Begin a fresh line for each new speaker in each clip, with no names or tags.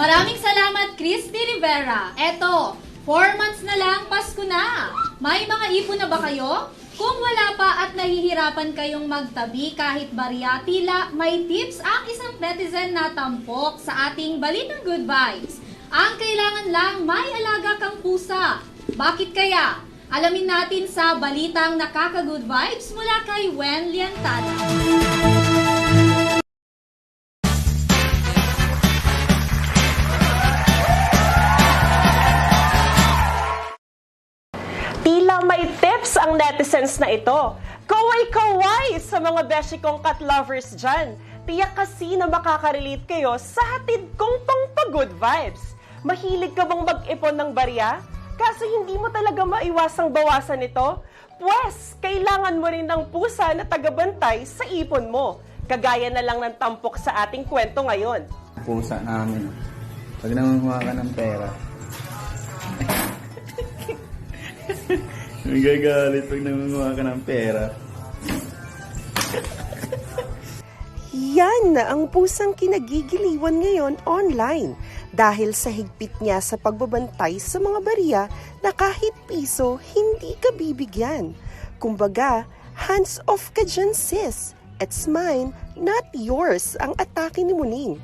Maraming salamat, Christy Rivera. Eto, 4 months na lang, Pasko na. May mga ipon na ba kayo? Kung wala pa at nahihirapan kayong magtabi kahit barya, tila may tips ang isang netizen na tampok sa ating Balitang Good Vibes. Ang kailangan lang may alaga kang pusa. Bakit kaya? Alamin natin sa Balitang Nakaka-Good Vibes mula kay Wen Liantada.
May tips ang netizens na ito. Kaway-kaway sa mga beshi kong cat lovers dyan. Tiyak kasi na makaka-relate kayo sa hatid kong pang-good vibes. Mahilig ka bang mag-ipon ng barya? Kaso hindi mo talaga maiwasang bawasan ito? Pwes, kailangan mo rin ng pusa na tagabantay sa ipon mo. Kagaya na lang ng tampok sa ating kwento ngayon.
pusa namin. Pag nangunguha ka ng pera. Nagagalit pag nangunguha ka ng pera.
Yan na ang pusang kinagigiliwan ngayon online dahil sa higpit niya sa pagbabantay sa mga barya na kahit piso hindi ka bibigyan. Kumbaga, hands off ka dyan sis. It's mine, not yours ang atake ni Muning.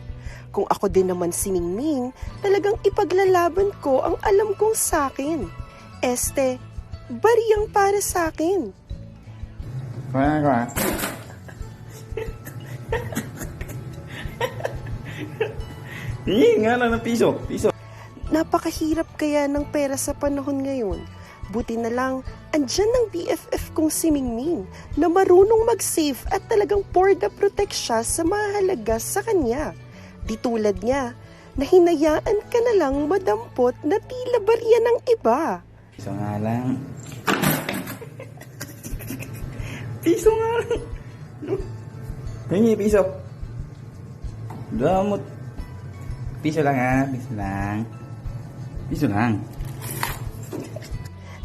Kung ako din naman si Mingming, talagang ipaglalaban ko ang alam kong sakin. Este, bariyang para sa akin.
Kaya ka. Hingi nga lang ng piso. Piso.
Napakahirap kaya ng pera sa panahon ngayon. Buti na lang, andyan ng BFF kong si Mingming na marunong mag-save at talagang for the protect siya sa mahalaga sa kanya. Di tulad niya, na hinayaan ka na lang madampot na tila barya ng iba.
Piso nga lang. Piso nga lang. Hingi, piso. Damot. Piso lang ha. Piso lang. Piso lang.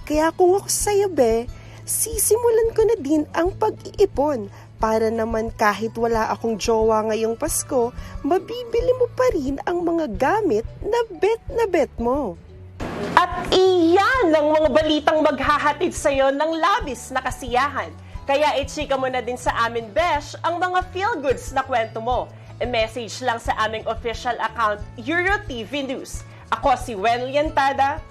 Kaya kung ako sa'yo, be, sisimulan ko na din ang pag-iipon para naman kahit wala akong jowa ngayong Pasko, mabibili mo pa rin ang mga gamit na bet na bet mo. At iyan ang mga balitang maghahatid sa iyo ng labis na kasiyahan. Kaya i-chika mo na din sa amin, Besh, ang mga feel-goods na kwento mo. I-message lang sa aming official account, EuroTV News. Ako si Wen Lientada,